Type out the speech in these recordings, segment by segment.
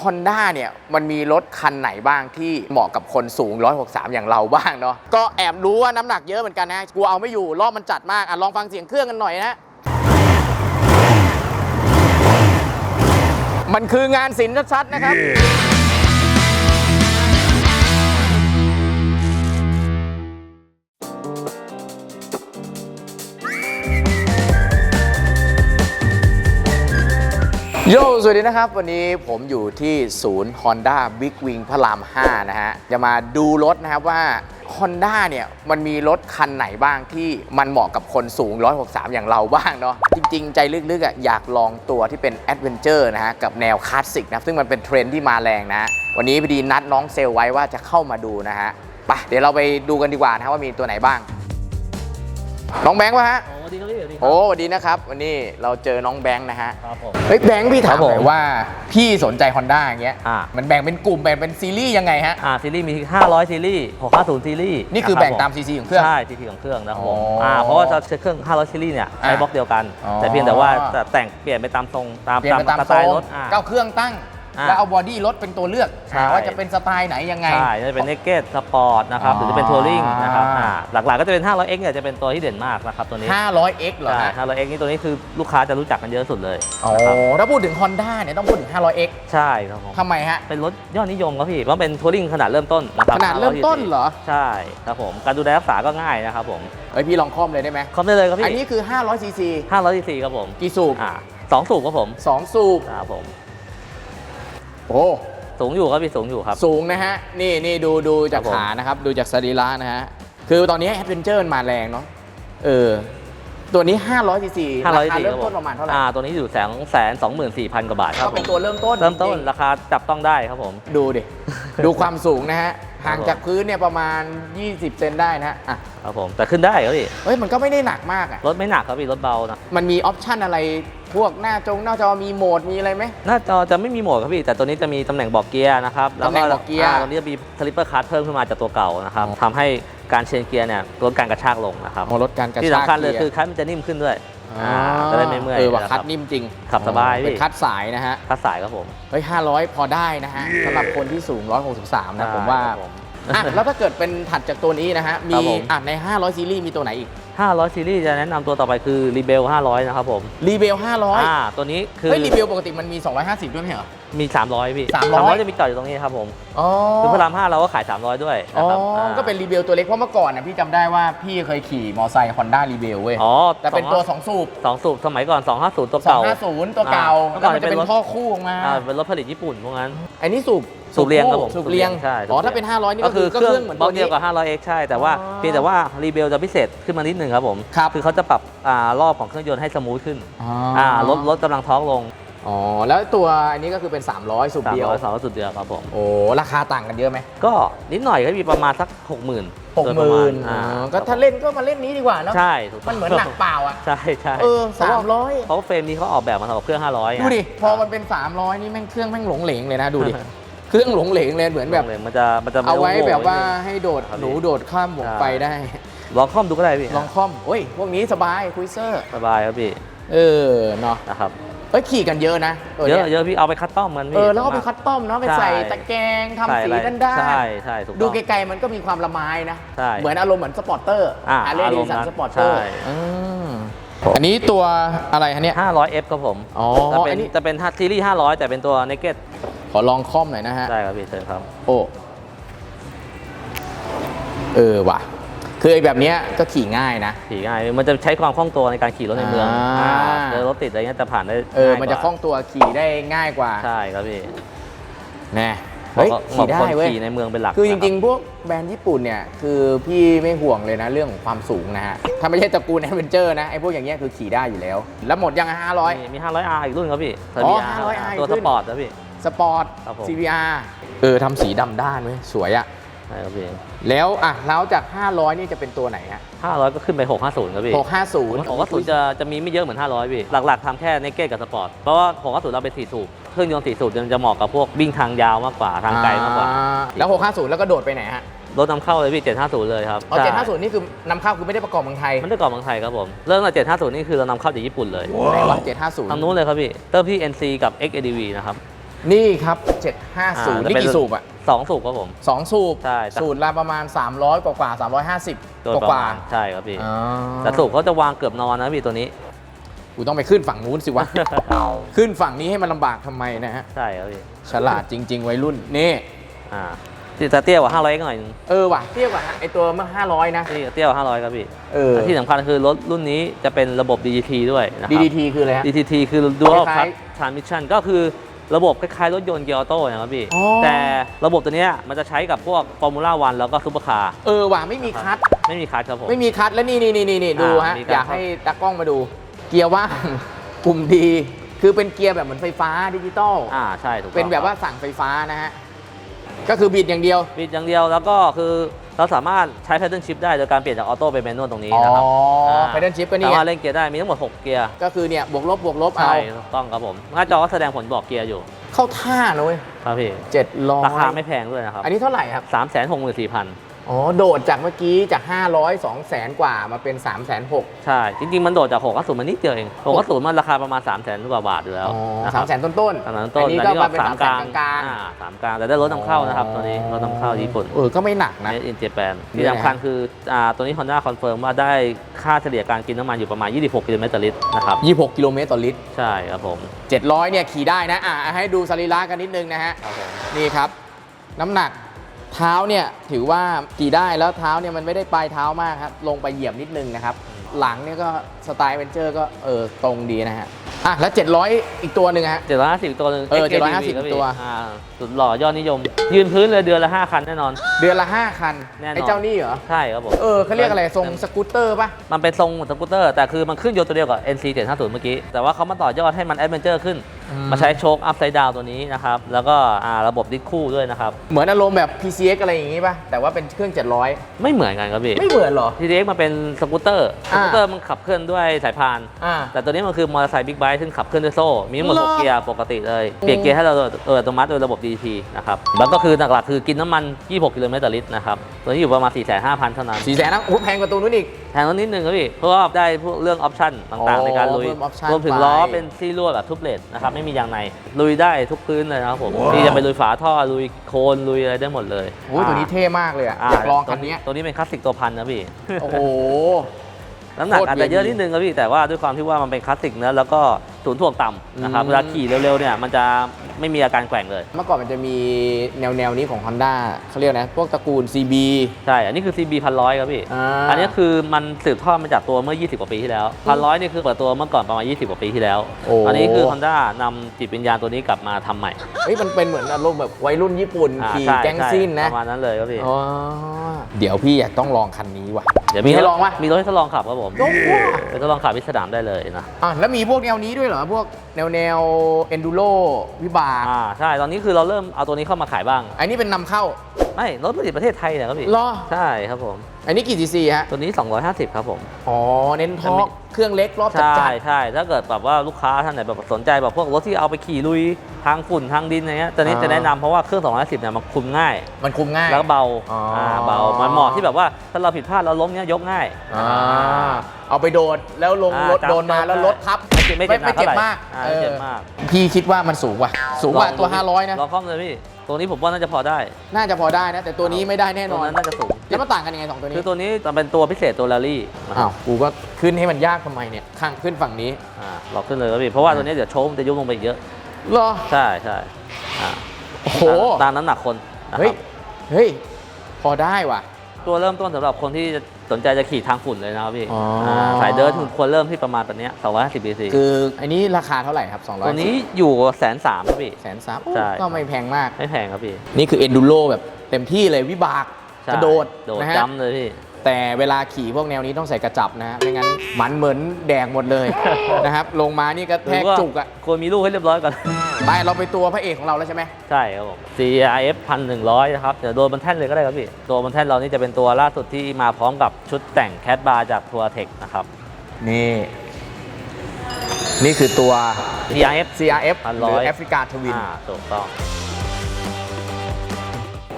Honda เนี่ยมันมีรถคันไหนบ้างที่เหมาะกับคนสูง 163 อย่างเราบ้างเนาะก็แอบรู้ว่าน้ำหนักเยอะเหมือนกันนะกูเอาไม่อยู่รอบมันจัดมากอะลองฟังเสียงเครื่องกันหน่อยนะมันคืองานศิลป์ชัดๆนะครับ โยสวัสดีนะครับ วันนี้ผมอยู่ที่ศูนย์ Honda Big Wing พระราม 5 นะฮะ จะมาดูรถนะครับว่า Honda เนี่ยมันมีรถคันไหนบ้างที่มันเหมาะกับคนสูง 163 อย่างเราบ้างเนาะจริง ๆ ใจลึกๆอะอยากลองตัวที่เป็น Adventure นะฮะ กับแนวคลาสสิกนะซึ่งมันเป็นเทรนด์ที่มาแรงนะวันนี้พอดีนัดน้องเซลไว้ว่าจะเข้ามาดูนะฮะไปเดี๋ยวเราไปดูกันดีกว่านะว่ามีตัวไหนบ้าง น้องแบงค์วะฮะ ดีครับพี่สวัสดีครัโอ้สวัสดีนะครับ วันนี้เราเจอน้องแบงค์นะฮะครับผม เฮ้ยแบงค์พี่ถามครับหผมน่อยว่าพี่สนใจ Honda อย่างเงี้ยอ่ามันแบ่งเป็นกลุ่มแบ่งเป็นซีรีส์ยังไงฮะ อ่าซีรีส์มี 500 ซีรีส์650 ซีรีส์นี่คือรับแบ่งผตามซีซีของเครื่อง ใช่ซีรีส์ของเครื่องนะครับผมอ๋ออ่อ่าเพราะว่าจะใช้เครื่อง 500 ซีรีส์เนี่ยใช้อ่าบล็อกเดียวกัน อ๋อ แต่เพียงแต่ว่าจะแต่งเปลี่ยนไปตามทรงตามเปลี่ยนไปตามสโซไตล์นรถอ่า เก้าเครื่องตั้ง อ่าแล้วเอาบอดี้รถเป็นตัวเลือกใช่ว่าจะเป็นสไตล์ไหนยังไง ใช่จะเป็นเนกเก็ตสปอร์ตนะครับอ๋อหรือจะเป็นทัวริงนะครับอ่าหลักๆก็จะเป็น 500X เนี่ยจะเป็นตัวที่เด่นมากนะครับตัวนี้ 500X เหรอใช่ ฮะ 500X นี่ตัวนี้คือลูกค้าจะรู้จักกันเยอะสุดเลยโอ้นะครับถ้าพูดถึง Honda เนี่ยต้องพูดถึง 500X ใช่ครับผมทำไมฮะ เป็นรถยอดนิยมครับพี่เพราะเป็นทัวริงขนาดเริ่มต้นนะครับขนาดเริ่มต้นเหรอ ใช่ครับผมการดูแลรักษาก็ง่ายนะครับผมเฮ้ยพี่ลองคล่อมเลยได้ไหม ครบได้เลยครับพี่อันนี้คือ 500ซีซี500ซีซีครับผมกี่สูบ อ่าสองสูบครับผมสองสูบครับผม โอ้สูงอยู่ครับพี่สูงอยู่ครับ สูงนะฮะ นี่นี่ดูดูจากครับผม ขานะครับ ดูจากสรีระนะฮะ คือตอนนี้แอดเวนเจอร์มันมาแรงเนาะเออ ตัวนี้ 500ซีซีรา500คาซีเริ่มคบต้นประมาณเท่าไหร่อ่าตัวนี้อยู่แสนแสนสองหมื่นสี่พันกว่าบาทครับก็เป็นผมตัวเริ่มต้นเริ่มต้นจงราคาจับต้องได้ครับผม ๆดูดิ ดูความสูงนะฮะ ห่างครับผมจากพื้นเนี่ยประมาณ 20 เซนได้นะฮะอะครับผมแต่ขึ้นได้ครับพี่เฮ้ยมันก็ไม่ได้หนักมากอะรถไม่หนักครับพี่รถเบานะมันมีออปชันอะไรพวกหน้าจงหน้าจอมีโหมดมีอะไรไหมหน้าจอจะไม่มีโหมดครับพี่ แต่ตัวนี้จะมีตำแหน่งบอกเกียร์นะครับแล้วตำแหน่งบอกเกียร์าตัวนี้จะมีสลิปเปอร์คัทเพิ่มขึ้นมาจากตัวเก่านะครับทำให้การเชนเกียร์เนี่ยลดการกระชากลงนะครับมอลดการกระที่ชากสำคัญเลยกีร์คือคัทมันจะนิ่มขึ้นด้วยอ่าจะได้ไม่เมื่อยเออว่านะคัรัดบนิ่มจริง ขับสบายเป็นพี่คัดสายนะฮะคัดสายครับผมเฮ้ย500พอได้นะฮะสำหรับคนที่สูง 163 นะผมว่าครับผม อะแล้วถ้าเกิดเป็นถัดจากตัวนี้นะฮะมีครับผม อะใน 500 ซีรีส์มีตัวไหนอีก 500ซีรีส์จะแนะนำตัวต่อไปคือ Rebel 500 นะครับผมรีเบลอ่า500ตัวนี้คือเฮ้ยรีเบลปกติมันมี 250 ด้วยไหมเหรอ มี 300 พี่300 จะมีจอดอยู่ตรงนี้ครับผมอ๋อคือพระราม5เราก็ขาย 300 ด้วยอ๋นะอครับาก็เป็นรีเบลตัวเล็กเพราะเมื่อก่อนนะพี่จำได้ว่าพี่เคยขี่มอไซค์ Honda รีเบลเว้ยอ๋อแต่เป็นตัว 2 สูบสองสูบสมัยก่อน 250 ตัวเก่า 250 ตัวเก่าอ่าแล้วมันจะเป็นเมื่อก่อนเป็นรถ ท่อคู่ออกมาอ่าเป็นรถผลิตญี่ปุ่นพวกนั้น อันนี้สูบสูบเรียงครับผมสูบเรียงใช่อ๋อสูบเรียงถ้าเป็น 500 นี่ก็ก็คืคืออเคก็รื่เคอรื่องงเหมือนบล็ตัอวกเดีนี้ ยวกับ 500x ใช่ แต่ว่าอ๋อ เพียงแต่ว่ารีเบลจะพิเศษขึ้นมานิดนึงครับผมครับคือเขาจะปรับอ่ารอบของเครื่องยนต์ให้สมูทขึ้นอ๋ออ่าลดลดกำลังท้องลงอ๋อ แล้วตัวอันนี้ก็คือเป็น 300 สูบเดียว 300 200สุดเดียวครับผม โอ้ ราคาต่างกันเยอะไหมก็นิดหน่อยก็มีประมาณสัก 60,000หกหมื่นอ่าก็ถ้าเล่นก็มาเล่นนี้ดีกว่าเนาะ ใช่ถูกต้งมันเหมือนหนักเปล่าอะ ใช่ใช่เออพะว่สามร้อยเพราะว่าเฟรมนี้เขาออกแบบมาสำหรับเครื่อง 500ไงดูดิ พอมันเป็น 300 นี่แม่งเครื่องแม่งหลงเหลงเลยนะ ดูดิ เครื่องหลงเหลงเลยเหมือนแบบเลยมันจะมันจะเอาไว้โง่ๆแบบว่านิดนึงให้โดดครับหนูโดดข้ามวงใช่ไปได้ ลองคล่อมดูก็ได้พี่ลองคล่อมโอ้ย พวกนี้สบายคุยเซอร์ สบายครับพี่เออ เนาะนะครับเอ้ย ขี่กันเยอะนะเยอะนี่เยอะพี่เอาไปคัดต้อมมันพี่เออ แล้วก็ไปคัดต้อมเนาะไปใส่ใช่ตะแกรงทำใส่สีอะไรด้านด้านใช่ใช่ถูกดูต้องไกลๆมันก็มีความละไม้นะใช่เหมือนอารมณ์เหมือนสปอร์เตอร์อ่าอาร์เรย์อารดีมณ์สันนั้นสปอร์เตอร์ใช่อันนี้ตัวอะไรฮะเนี่ย 500F ครับผม อ๋อจะเป็อันนนี้จะเป็นซีรีส์ 500 แต่เป็นตัว naked ขอลองคล่อมหน่อยนะฮะ ได้ครับพี่เชิญครับ โอ้ เออว่ะ คือไอ้แบบเนี้ยก็ขี่ง่ายนะ ขี่ง่าย มันจะใช้ความคล่องตัวในการขี่รถในเมืองอ่า อ่าเจอรถติดอะไรเงี้ยจะผ่านได้เออง่ายกว่ามันจะคล่องตัวขี่ได้ง่ายกว่าใช่ครับพี่แน่เฮ้ยเหมาะขี่กับได้คนเว้ยขี่ในเมืองเป็นหลักคือจนะริงบๆพวกแบรนด์ญี่ปุ่นเนี่ย คือพี่ไม่ห่วงเลยนะเรื่องของความสูงนะฮะ ถ้าไม่ใช่ตระกูลแอดเวนเจอร์นะ ไอ้พวกอย่างเงี้ยคือขี่ได้อยู่แล้ว แล้วหมดยังห้าร้อยมีมี 500R อีกรุ่นครับพี่อ๋อ CBR 500R ตัวอีกรุ่สน ปอร์ตนะพี่ สปอร์ต ครับผม CBR เออทำสีดำด้านเว้ยสวยอะ ใช่ครับพี่แล้วอะแล้วจาก 500 นี่จะเป็นตัวไหนฮะ500 ก็ขึ้นไป 650ครับพี่650 650จะจะมีไม่เยอะเหมือน 500พี่หลักๆทำแค่ naked กับสปอร์ตเพราะว่า650เราเป็น4สูบเครื่องยนต์4สูบจะเหมาะกับพวกวิ่งทางยาวมากกว่าทางไกลมากกว่าอ่แล้ว 650 แล้วก็โดดไปไหนฮะรถนำเข้าเลยพี่ 750 เลยครับอ๋อใช่750 นี่คือนำเข้าคือไม่ได้ประกอบเมืองไทยมันได้ก่อนเมืองไทยครับผม เริ่มจาก750 นี่คือเรานำเข้าจากญี่ปุ่นเลยไหนวะทาง750นู้นเลยครับพี่ เติมที่ NC กับ XADV นะครับ นี่ครับอ่า750จะนี่เป็นกี่สูบอะสองสูบครับผม สองสูบ ใช่ สูตรละประมาณ 300 กว่ากว่า350 โดยกว่าประกว่ามาณใช่ครับพี่ อ๋อแต่สูบเขาจะวางเกือบนอนนะพี่ตัวนี้ กูต้องไปขึ้นฝั่งนู้นสิวะ ขึ้นฝั่งนี้ให้มันลำบากทำไมนะฮะ ใช่ครับพี่ฉลาดจริง ๆ วัยรุ่น นี่ อ่าที่จะเตี้ยกว่า 500ก็หน่อยนึงเออว่ะเทียบกับไอตัวเมื่อ500 นะ ที่เตี้ยกว่า 500ครับพี่เออและที่สำคัญคือรถรุ่นนี้จะเป็นระบบ DGT ด้วยนะครับ DDT คืออะไรฮะ DTT คือ Dual คล้าย Clutch Transmission ก็คือ ระบบคล้ายๆรถยนต์เกียร์ออโต้นะครับพี่ อ๋อ แต่ระบบตัวเนี้ยมันจะใช้กับพวก Formula 1แล้วก็ซุปเปอร์คาร์เออว่ะไม่มีคัทไม่มีคลัตชครับผม ไม่มีคัทแล้วนี่นี่นี่นี่ดูฮะมีการอยากให้ตากล้องมาดู เกียร์ว่าง ปุ่มดี คือเป็นเกียร์แบบเหมือนไฟฟ้าดิจิตอลอ่าใช่ถูกต้องเป็นแบบว่าสั่งไฟฟ้านะฮะ ก็คือบิดอย่างเดียว บิดอย่างเดียวแล้วก็คือ เราสามารถใช้ pattern shift ได้โดยการเปลี่ยนจากออโต้ไปแมนนวลตรงนี้อ๋อนะครับา pattern shift ก็นี่สาไงมารถเล่นเกียร์ได้มีทั้งหมด 6 เกียร์ก็คือเนี่ยบวกลบบวกลบเอา ใช่ถูกต้องครับผมหน้าจอก็แสดงผลบอกเกียร์อยู่เข้าท่าเลยครับพี่ เจ็ดร้อยราคาไม่แพงด้วยนะครับอันนี้เท่าไหร่ครับ 3 6 4 0 0 0 อ๋อ โดดจากเมื่อกี้จาก 500 2แสนกว่ามาเป็น 3 6 0 0 0 ใช่ จริง ๆ มันโดดจาก6กศูนย์มันนิดเดียวเอง6กศูนย์มันราคาประมาณ 3 0 0 0 0 0กว่าบาทอยู่แล้วอ๋อนะคสารัมบแสนต้นต้นสามแสนต้นอันนี้แต่ก็มาเป็นสาสามมกแสลานงกลางอ่าสามกลางแต่ได้รถนำเข้านะครับ ตัวนี้รถนำเข้าญี่ปุ่น เออ ก็ไม่หนักนะ Made in Japan นี่ที่นะสำคัญคืออ่าตัวนี้ Honda คอนเฟิร์มว่าได้ค่าเฉลี่ยการกินน้ำมันอยู่ประมาณ 26กิโลเมตรต่อลิตรนะครับ 26 กิโลเมตรต่อลิตร ใช่ครับผม700 เนี่ยขี่ได้นะ อะให้ดูสรีระกันนิดนึงนะฮะ ครับผม นี่ครับ น้ำหนัก เท้าเนี่ยถือว่าขี่ได้แล้วเท้าเนี่ยมันไม่ได้ปลายเท้ามากครับลงไปเหยียบนิดนึงนะครับหลังเนี่ยก็สไตล์เวนเจอร์ก็เออตรงดีนะฮะอะแล้ว 700 อีกตัวหนึ่งฮะ750ตัวหนึงเออ XKDV 750ครับพี่ตัว อ่าสุดหล่อยอดนิยม ยืนพื้นเลยเดือนละ5คันแน่นอน เดือนละ 5 คันแน่นอน ไอ้เจ้านี่เหรอ ใช่ครับผม เออเขาเรียกอะไรทรงสกูตเตอร์ปะมันเป็นทรงเหมือนสกูตเตอร์ แต่คือมันขึ้นยนต์ตัวเดียวกับ NC 750เมื่อกี้ แต่ว่าเขามาต่อยอดให้มันแอดเวนเจอร์ขึ้นอืมมาใช้โชคอัพไซด์ดาวตัวนี้นะครับ แล้วก็อ่าระบบดิสคู่ด้วยนะครับ เหมือนอารมณ์แบบ PCX อะไรอย่างงี้ป่ะ แต่ว่าเป็นเครื่อง 700 ไม่เหมือนกันครับพี่ ไม่เหมือนเหรอ TDX มันเป็นสกูตเตอร์สอ่ากูตเตอร์มันขับเคลื่อนด้วยสายพานอ่าแต่ตัวนี้มันคือมอเตอร์ไซค์บิ๊กไบค์ซึ่งขับเคลื่อนด้วยโซ่ มีทั้งหมดเหรอ6เกียร์ปกติเลย เปลี่ยนเกียร์ให้เราโดยอัตโนมัติโดยระบบ DT นะครับ แล้วก็คือหลักๆคือกินน้ำมัน 26 กิโลเมตรต่อลิตรนะครับ ตัวนี้อยู่ประมาณ 4,500เท่านั้นสี่แสนนะโอ้โหแพงกว่าตัวนู้นอีก แพงกว่านิดนึงครับพี่ เพราะว่าได้พวกเรื่องออปชั่นต่างอ๋อๆในการลุยเพิ่ม option รวมถึงไปล้อเป็นซี่ลวดแบบทุบเลดนะครับไม่มียางใน ลุยได้ทุกพื้นเลยนะครับผมที่จะไปลุยฝาท่อลุยโคลนลุยอะไรได้หมดเลยโอ้ยตัวนี้เท่มากเลยอะาอยากลองคันเนี้ยตัวนี้เป็นคลาสสิกตัวพันนะพี่โอ้โหน้ำหนักโคตรอาจจะเยอะเย็นนิดนึงครับพี่แต่ว่าด้วยความที่ว่ามันเป็นคลาสสิกเนอะแล้วก็ศูนย์ถ่วงต่ำนะครับอืมเวลาขี่เร็วๆเนี่ยมันจะ ไม่มีอาการแกว่งเลย เมื่อก่อนมันจะมีแนวแนวๆนี้ของ Honda เขาเรียกนะ พวกตระกูล CB ใช่ อันนี้คือ CB พันร้อยครับพี่ อ่า อันนี้คือมันสืบทอดมาจากตัวเมื่อ 20 กว่าปีที่แล้วพันร้อยนี่คือเปิดตัวเมื่อก่อนประมาณ 20 กว่าปีที่แล้ว โอ้ อันนี้คือ Honda นำจิตวิญญาณตัวนี้กลับมาทำใหม่เฮ้ยมันเป็นเหมือนอารมณ์แบบวัยรุ่นญี่ปุ่นอ่าขี่ใช่แก๊งใช่ซิ่นนะประมาณนั้นเลยครับพี่ อ๋อเดี๋ยวพี่อยากต้องลองคันนี้ว่ะเดี๋ยวมีให้ลองปะมีรถให้ทดลองขับครับผมโอ้โหไปทดลองขับที่สนามได้เลยนะ อะแล้วมีพวกแนวนี้ด้วยเหรอ พวกแนวแนวเอนดูโรวิบากอ่าใช่ตอนนี้คือเราเริ่มเอาตัวนี้เข้ามาขายบ้าง อันนี้เป็นนำเข้า ไม่รถผลิตประเทศไทยเนี่ยครับพี่เหรอ ใช่ครับผม อันนี้กี่ซีซีฮะ ตัวนี้ 250 ครับผม อ๋อ เน้นทอร์ก เครื่องเล็กรอบจัดใช่จัดใช่ถ้าเกิดแบบว่าลูกค้าท่านไหนแบบสนใจแบบพวกรถที่เอาไปขี่ลุยทางฝุ่นทางดินอะไรเงี้ยตอนนี้อ่าจะแนะนำเพราะว่าเครื่อง 250เนี่ยมันคุมง่าย มันคุมง่ายแล้วก็เบาอ๋ออ่าเบา มันเหมาะที่แบบว่าถ้าเราผิดพลาดเราล้มเนี้ยยกง่ายอ่าเอาไปโดดแล้วลงอ่ารถจำโดนมาแล้วได้รถทับไม่เจ็บไม่เจ็บหนักเจ็บเท่าไหร่มากอ่าเอไม่อเจ็บมาก พี่คิดว่ามันสูงกว่าสูงกว่าลองตัวดู500 นะลองคล่อมเลยพี่ตัวนี้ผมว่าน่าจะพอได้ น่าจะพอได้นะ แต่ตัวนี้ไม่ได้แน่นตัอวนนั้นน่าจะสูงแล้วมันต่างกันยังไงสองตัวนี้ คือตัวนี้จะเป็นตัวพิเศษตัวแรลลี่นะคอ้ารัวบกูก็ขึ้นให้มันยากทำไมเนี่ยข้างขึ้นฝั่งนี้อ่าเราขึ้นเลยครับพี่เพราะว่าตัวนี้เดี๋ยวโชว์มันจะยุบลงไปอีกเยอะเหรอใช่ใช่อ่าโอ้โหตามน้ำหนักคนนะคเฮ้ยรับเฮ้ยพอได้ว่ะ ตัวเริ่มต้นสำหรับคนที่สนใจจะขี่ทางฝุ่นเลยนะครับพี่อ๋ออ่าสายเดิร์ทคุณควรเริ่มที่ประมาณแบบเนี้250 cc คืออันนี้ราคาเท่าไหร่ครับ 200ตัวนี้อยู่แสนสามครับพี่แสนสามใช่ก็ไม่แพงมาก ไม่แพงครับพี่ นี่คือเอนดูโรแบบเต็มที่เลยวิบากใช่กระโดดโดดนะฮะจ้ำเลยพี่ แต่เวลาขี่พวกแนวนี้ต้องใส่กระจับนะฮะไม่งั้นมันเหมือนแดกหมดเลย นะครับลงมานี่ก็แทกหรือว่าจุกอะควรมีลูกให้เรียบร้อยก่อน ไปเราไปตัวพระเอกของเราแล้วใช่ไหมใช่ครับผม CRF 1,100 นะครับ เดี๋ยวโดนบนแท่นเลยก็ได้ครับพี่ ตัวบนแท่นเรานี่จะเป็นตัวล่าสุดที่มาพร้อมกับชุดแต่งแคทบาร์จากทัวร์เทคนะครับ นี่ นี่คือตัว CRF CRF หรือ100แอฟริกาทวินอ่าถูกต้อง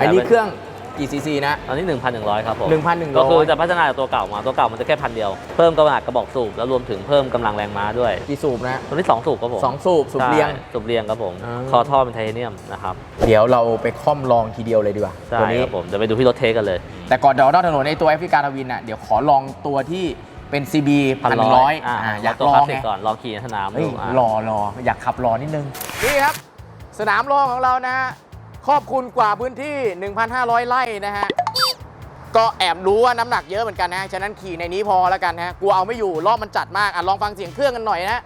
อันนี้เครื่อง กี่ซีซีนะ ตอนนี้ 1,100 ครับผม1,100 ก็คือจะพัฒนาจากตัวเก่ามา ตัวเก่ามันจะแค่พันเดียว เพิ่มกำลังกระบอกสูบ แล้วรวมถึงเพิ่มกำลังแรงม้าด้วย กี่สูบนะ ตัวนี้2สูบครับผมสองสูบ สูบเรียงใช่สูบเรียงครับผมอ่าคอท่อเป็นไทเทเนียมนะครับ เดี๋ยวเราไปค่อมลองทีเดียวเลยดีกว่าใช่ตัวนี้ครับผม จะไปดูที่รถเทสกันเลย แต่ก่อนเดี๋ยวนอกถนนในตัวแอฟริกาทวินอะ เดี๋ยวขอลองตัวที่เป็น CB พันร้อยอ่าอยากตัวลคอลางสสิไงกก่อนลองขี่ในสนามเฮ้ยดูอะรอรออยากขับรอนิดนึงนี่ครับ สนามรองของเรานะฮะ ครอบคลุมกว่าพื้นที่ 1,500 ไร่นะฮะ ก็แอบรู้ว่าน้ำหนักเยอะเหมือนกันนะ ฉะนั้นขี่ในนี้พอแล้วกันฮะกลัวเอาไม่อยู่รอบมันจัดมากอะลองฟังเสียงเครื่องกันหน่อยนะ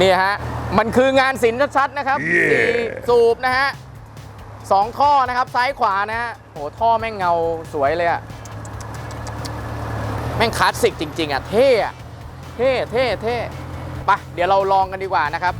นี่ฮะ มันคืองานศิลป์ชัดๆนะครับสี่สูบนะฮะสองข้อนะครับซ้ายขวานะฮะโหท่อแม่งเงาสวยเลยอะแม่งคลาสสิกจริง ๆอะเท่อะ เท่เท่เท่ไปะเดี๋ยวเราลองกันดีกว่านะครับ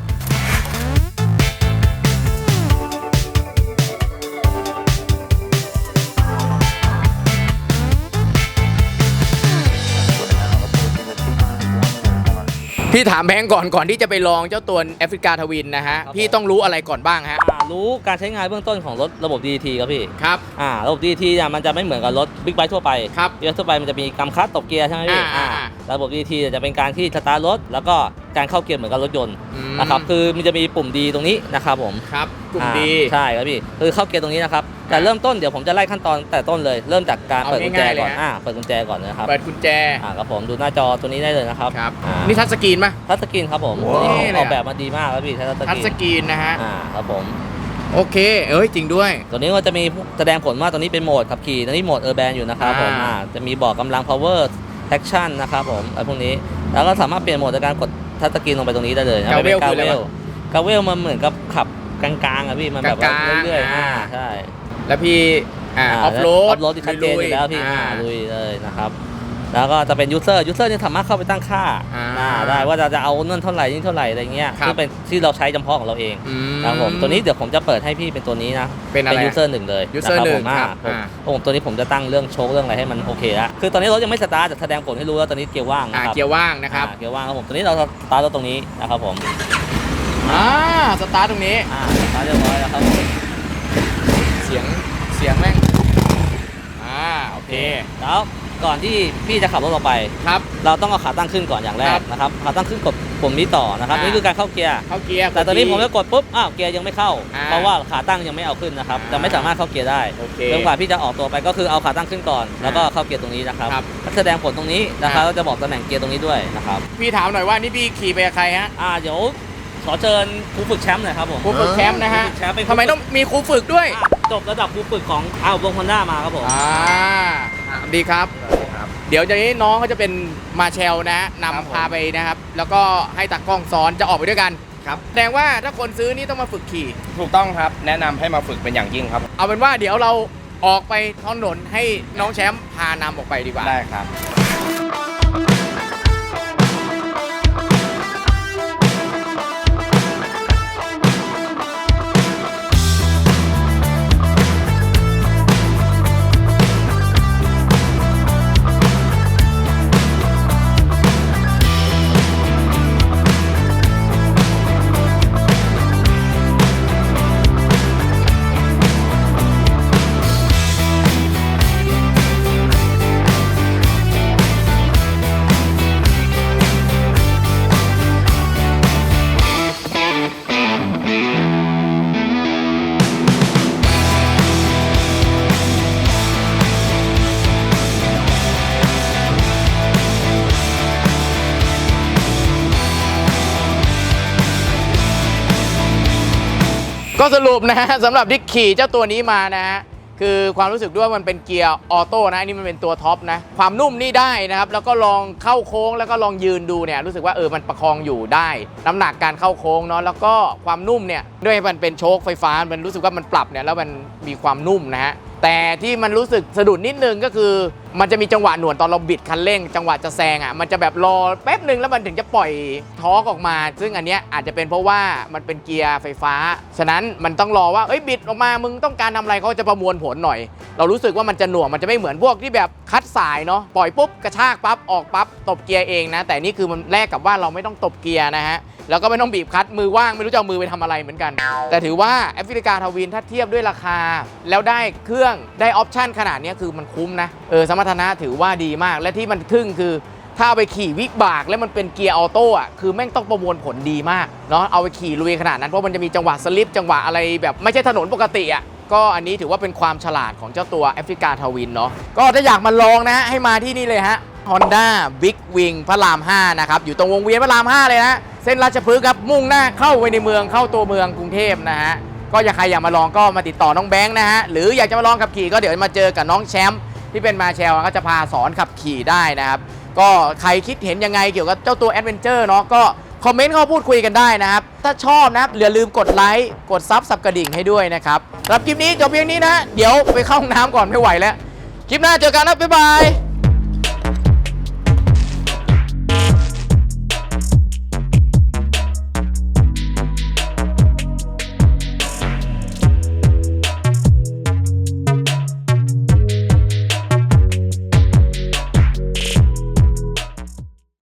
พี่ถามแบงก์ก่อนก่อนที่จะไปลองเจ้าตัวแอฟริกาทวินนะฮะครับพี่ต้องรู้อะไรก่อนบ้างฮะอ่ารู้การใช้งานเบื้องต้นของรถระบบ DT ครับพี่ ครับ อ่า ระบบ DT เนี่ยมันจะไม่เหมือนกับรถบิ๊กไบค์ทั่วไปครับรถทั่วไปมันจะมีกำคัดตบเกียร์ใช่ไหมพี่อ่าอ่า อ่า ระบบ DT เนี่ยจะเป็นการที่สตาร์ทรถ แล้วก็การเข้าเกียร์เหมือนกับรถยนต์อืมนะครับ คือมันจะมีปุ่มดีตรงนี้นะครับผมครับกลุ่มอ่าดี ใช่ครับพี่ คือเข้าเกียร์ตรงนี้นะครับ แต่เริ่มต้นเดี๋ยวผมจะไล่ขั้นตอนแต่ต้นเลย เริ่มจากการเอาเปิดกุญแจง่ายๆเลยก่อน ฮะ อ่า เปิดกุญแจก่อนนะครับ เปิดกุญแจอ่าครับผมดูหน้าจอตัวนี้ได้เลยนะครับครับ อ่านี่ทัชสกรีนไหมทัชสกรีนครับผมว้าว ตัวนี้เลยอะออกแบบมาดีมากครับพี่ทัชสทัชกรีนสกรีนนะฮะ อ่าครับผม โอเค เอ้ยจริงด้วย ตัวนี้ก็จะมีแสดงผลว่าตัวนี้เป็นโหมดขับขี่ตัวนี้โหมดเออร์แบนอยู่นะครับผมอ่า อ่าจะมีบอกกำลัง power traction นะครับผมไอ้พวกนี้ แล้วก็สามารถเปลี่ยนโหมดโดยการกดทัชสกรีนลงไปตรงนี้ได้เลยนะกาเวลกาคืออะไรเววะลกาเวลมันเหมือนกับขับกลางๆอะพี่มันแบบว่ากลางๆเรื่อยๆอ่า อ่าใช่แล้วพี่อ่าออฟโรออดฟโรดที่ชัดเจนอยู่แล้วพี่อ่าลุยเลยนะครับ แล้วก็จะเป็นยูเซอร์ยูเซอร์นี่สามารถเข้าไปตั้งค่าอ่าอ่าได้ว่าจะจะเอาเงินเท่าไหร่นี่เท่าไหร่อะไรเงี้ยครับซึ่งเป็นที่เราใช้เฉพาะของเราเองอืมนะครับผมตัวนี้เดี๋ยวผมจะเปิดให้พี่เป็นตัวนี้นะเป็นอะไรยูเซอร์หนึ่งเลย user ะครับหนึ่ผงมอ่าครับผมอ่าผมตัวนี้ผมจะตั้งเรื่องโชคเรื่องอะไรให้มันโอเคแล้วคือตอนนี้รถยังไม่สตาร์ทแต่แสดงผลให้รู้ว่าตอนนี้เกียร์ว่างอ่านะครับเกียร์ว่างนะครับอ่าเกียร์ว่างครับผมตัวนี้เราสตาร์ทรถตรงนี้นะครับผมอ่าสตาร์ทตรงนี้อ่าสตาร์ทเรียบร้อยแล้วครับผมเสียงเสียงแม่งอ่าโอเค แล้ว ก่อนที่พี่จะขับรถออกไป ครับ เราต้องเอาขาตั้งขึ้นก่อนอย่างแรครักบนะครับขาตั้งขึ้นกดปุ่มนี้ต่อนะครับอ่านี่ นี่คือการเข้าเกียร์เข้าเกียร์ แต่ตอนนี้กดผมจะกดปุ๊บอ้าวเกียร์ยังไม่เข้า อ่าเพราะว่าขาตั้งยังไม่เอาขึ้นนะครับอ่า จะไม่สามารถเข้าเกียร์ได้โอเค จนกว่าพี่จะออกตัวไปก็คือเอาขาตั้งขึ้นก่อน แล้วก็เข้าเกียร์ตรงนี้นะครับครับแสดงผลตรงนี้นะครับอ่า แล้วจะบอกตำแหน่งเกียร์ตรงนี้ด้วยนะครับพี่ถามหน่อยว่านี่พี่ขี่ไปกับใครฮะอ่าเดี๋ยวขอเชิญครูฝึกแชมป์หน่อยครับผมครูฝึกแชมป์นะฮะครูฝึกแชมป์เป็นครูทำไมต้องมีครูฝึกด้วย อ่าจบระดับครูฝึกของอ้าววงฮอนด้ามาครับผม อ่า อะดีครับ เดี๋ยวจะนี้น้องเขาจะเป็นมาเชลนะฮะครับผมนำพาไปนะครับ แล้วก็ให้ตากล้องซ้อนจะออกไปด้วยกันครับ แสดงว่าถ้าคนซื้อนี่ต้องมาฝึกขี่ ถูกต้องครับ แนะนำให้มาฝึกเป็นอย่างยิ่งครับ เอาเป็นว่าเดี๋ยวเราออกไปท้องถนนให้น้องแชมป์พานำออกไปดีกว่า ได้ครับ ก็สรุปนะฮะสำหรับที่ขี่เจ้าตัวนี้มานะฮะคือความรู้สึกด้วยมันเป็นเกียร์ออโต้นะอันนี่มันเป็นตัวท็อปนะ ความนุ่มนี่ได้นะครับ แล้วก็ลองเข้าโค้งแล้วก็ลองยืนดูเนี่ยรู้สึกว่าเออมันประคองอยู่ได้ น้ำหนักการเข้าโค้งเนาะแล้วก็ความนุ่มเนี่ยด้วยมันเป็นโชคไฟฟ้ามันรู้สึกว่ามันปรับเนี่ยแล้วมันมีความนุ่มนะฮะแต่ที่มันรู้สึกสะดุดนิดนึงก็คือ มันจะมีจังหวะหน่วงตอนเราบิดคันเร่ง จังหวะจะแซงอะมันจะแบบรอแป๊บหนึ่งแล้วมันถึงจะปล่อยท้อกออกมา ซึ่งอันเนี้ยอาจจะเป็นเพราะว่ามันเป็นเกียร์ไฟฟ้า ฉะนั้นมันต้องรอว่าเอ้ยบิดออกมามึงต้องการทำอะไรเขาจะประมวลผลหน่อย เรารู้สึกว่ามันจะหน่วงมันจะไม่เหมือนพวกที่แบบคัดสายเนาะปล่อยปุ๊บกระชากปั๊บออกปั๊บตบเกียร์เองนะ แต่นี่คือมันแลกกับว่าเราไม่ต้องตบเกียร์นะฮะแล้วก็ไม่ต้องบีบคลัตช์มือว่างไม่รู้จะเอามือไปทำอะไรเหมือนกัน แต่ถือว่าแอฟริกาทวินถ้าเทียบด้วยราคา แล้วได้เครื่องได้ออปชันขนาดนี้คือมันคุ้มนะเออสมรรถนะถือว่าดีมาก และที่มันทึ่งคือ ถ้าเอาไปขี่วิกบาก แล้วมันเป็นเกียร์ออโต้อะคือแม่งต้องประมวลผลดีมากเนาะเอาไปขี่ลุยขนาดนั้นเพราะมันจะมีจังหวะสลิปจังหวะอะไรแบบไม่ใช่ถนนปกติอะก็อันนี้ถือว่าเป็นความฉลาดของเจ้าตัวแอฟริกาทวินเนาะก็ถ้าอยากมาลองนะให้มาที่นี่เลยฮะ Honda Big Wing พระราม 5 นะครับ อยู่ตรงวงเวียนพระราม 5 เลยนะ เส้นราชพฤกษ์ครับ มุ่งหน้าเข้าไปในเมืองเข้าตัวเมืองกรุงเทพนะฮะ ก็อยากใครอยากมาลองก็มาติดต่อน้องแบงค์นะฮะ หรืออยากจะมาลองขับขี่ก็เดี๋ยวมาเจอกับน้องแชมป์ ที่เป็นมาแชลก็จะพาสอนขับขี่ได้นะครับ ก็ใครคิดเห็นยังไงเกี่ยวกับเจ้าตัวแอดเวนเจอร์เนาะก็คอมเมนต์เข้าพูดคุยกันได้นะครับ ถ้าชอบนะครับอย่าลืมกดไลค์กดซับสับกระดิ่งให้ด้วยนะครับสำหรับคลิปนี้จบเพียงนี้นะ เดี๋ยวไปเข้าห้องน้ำก่อนไม่ไหวแล้ว คลิปหน้าเจอกันนะบ๊ายบาย